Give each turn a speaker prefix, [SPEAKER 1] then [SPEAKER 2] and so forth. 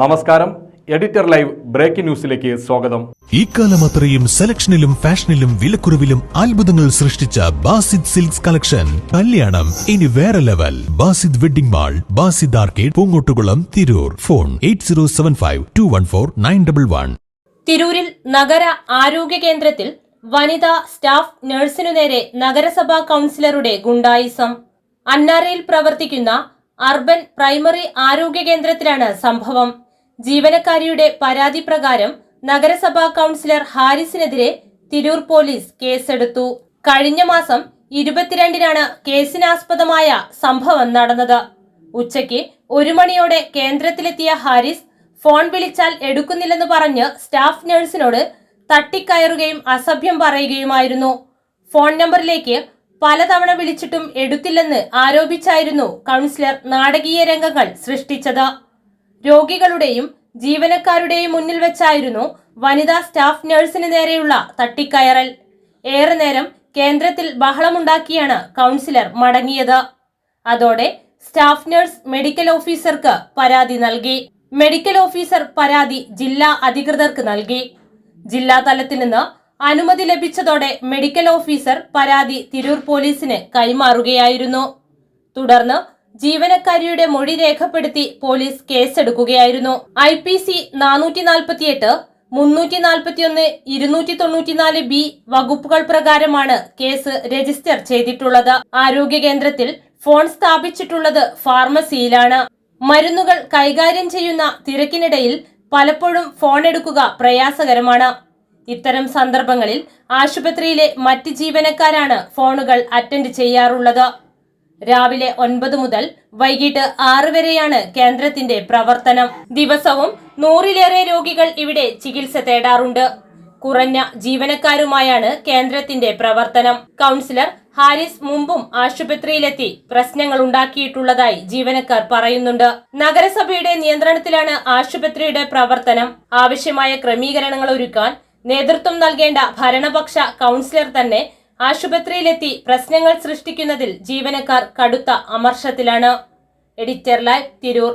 [SPEAKER 1] നമസ്കാരം. Editor live breaking ന്യൂസിലേക്ക് സ്വാഗതം.
[SPEAKER 2] ഇക്കാലം കാലം അത്രയും സെലക്ഷനിലും ഫാഷനിലും വിലക്കുറവിലും അത്ഭുതങ്ങൾ സൃഷ്ടിച്ച ബാസിദ് സിൽക്സ് കളക്ഷൻ. കല്യാണം ഇനി വേറെ level. Basid wedding mall Basid arcade Poongottukulam Tirur. Phone eight zero seven five two one four nine double one.
[SPEAKER 3] തിരൂരിൽ നഗര ആരോഗ്യ കേന്ദ്രത്തിൽ വനിതാ സ്റ്റാഫ് നഴ്സിനു നേരെ നഗരസഭാ കൗൺസിലറുടെ ഗുണ്ടായിസം. അന്നാരയിൽ പ്രവർത്തിക്കുന്ന അർബൻ പ്രൈമറി ആരോഗ്യ കേന്ദ്രത്തിലാണ് സംഭവം. ജീവനക്കാരിയുടെ പരാതി പ്രകാരം നഗരസഭാ കൗൺസിലർ ഹാരിസിനെതിരെ തിരൂർ പോലീസ് കേസെടുത്തു. കഴിഞ്ഞ മാസം ഇരുപത്തിരണ്ടിനാണ് കേസിനാസ്പദമായ സംഭവം നടന്നത്. ഉച്ചയ്ക്ക് ഒരു മണിയോടെ കേന്ദ്രത്തിലെത്തിയ ഹാരിസ് ഫോൺ വിളിച്ചാൽ എടുക്കുന്നില്ലെന്ന് പറഞ്ഞ് സ്റ്റാഫ് നഴ്സിനോട് തട്ടിക്കയറുകയും അസഭ്യം പറയുകയുമായിരുന്നു. ഫോൺ നമ്പറിലേക്ക് പലതവണ വിളിച്ചിട്ടും എടുത്തില്ലെന്ന് ആരോപിച്ചായിരുന്നു കൗൺസിലർ നാടകീയ രംഗങ്ങൾ സൃഷ്ടിച്ചത്. രോഗികളുടെയും ജീവനക്കാരുടെയും മുന്നിൽ വെച്ചായിരുന്നു വനിതാ സ്റ്റാഫ് നഴ്സിന് നേരെയുള്ള തട്ടിക്കയറൽ. ഏറെ നേരം കേന്ദ്രത്തിൽ ബഹളമുണ്ടാക്കിയാണ് കൗൺസിലർ മടങ്ങിയത്. അതോടെ സ്റ്റാഫ് നഴ്സ് മെഡിക്കൽ ഓഫീസർക്ക് പരാതി നൽകി. മെഡിക്കൽ ഓഫീസർ പരാതി ജില്ലാ അധികൃതർക്ക് നൽകി. ജില്ലാ തലത്തിൽ നിന്ന് അനുമതി ലഭിച്ചതോടെ മെഡിക്കൽ ഓഫീസർ പരാതി തിരൂർ പോലീസിന് കൈമാറുകയായിരുന്നു. തുടർന്ന് ജീവനക്കാരിയുടെ മൊഴി രേഖപ്പെടുത്തി പോലീസ് കേസെടുക്കുകയായിരുന്നു. ഐ പി സി നാനൂറ്റി നാൽപ്പത്തിയെട്ട് മുന്നൂറ്റി നാൽപ്പത്തിയൊന്ന് ഇരുന്നൂറ്റി തൊണ്ണൂറ്റിനാല് ബി വകുപ്പുകൾ പ്രകാരമാണ് കേസ് രജിസ്റ്റർ ചെയ്തിട്ടുള്ളത്. ആരോഗ്യ കേന്ദ്രത്തിൽ ഫോൺ സ്ഥാപിച്ചിട്ടുള്ളത് ഫാർമസിയിലാണ്. മരുന്നുകൾ കൈകാര്യം ചെയ്യുന്ന തിരക്കിനിടയിൽ പലപ്പോഴും ഫോൺ എടുക്കുക പ്രയാസകരമാണ്. ഇത്തരം സന്ദർഭങ്ങളിൽ ആശുപത്രിയിലെ മറ്റ് ജീവനക്കാരാണ് ഫോണുകൾ അറ്റൻഡ് ചെയ്യാറുള്ളത്. രാവിലെ ഒൻപത് മുതൽ വൈകിട്ട് ആറ് വരെയാണ് കേന്ദ്രത്തിന്റെ പ്രവർത്തനം. ദിവസവും നൂറിലേറെ രോഗികൾ ഇവിടെ ചികിത്സ തേടാറുണ്ട്. കുറഞ്ഞ ജീവനക്കാരുമായാണ് കേന്ദ്രത്തിന്റെ പ്രവർത്തനം. കൗൺസിലർ ഹാരിസ് മുമ്പും ആശുപത്രിയിലെത്തി പ്രശ്നങ്ങൾ ഉണ്ടാക്കിയിട്ടുള്ളതായി ജീവനക്കാർ പറയുന്നുണ്ട്. നഗരസഭയുടെ നിയന്ത്രണത്തിലാണ് ആശുപത്രിയുടെ പ്രവർത്തനം. ആവശ്യമായ ക്രമീകരണങ്ങൾ ഒരുക്കാൻ നേതൃത്വം നൽകേണ്ട ഭരണപക്ഷ കൗൺസിലർ തന്നെ ആശുപത്രിയിലെത്തി പ്രശ്നങ്ങൾ സൃഷ്ടിക്കുന്നതിൽ ജീവനക്കാർ കടുത്ത അമർഷത്തിലാണ്. Editor live Tirur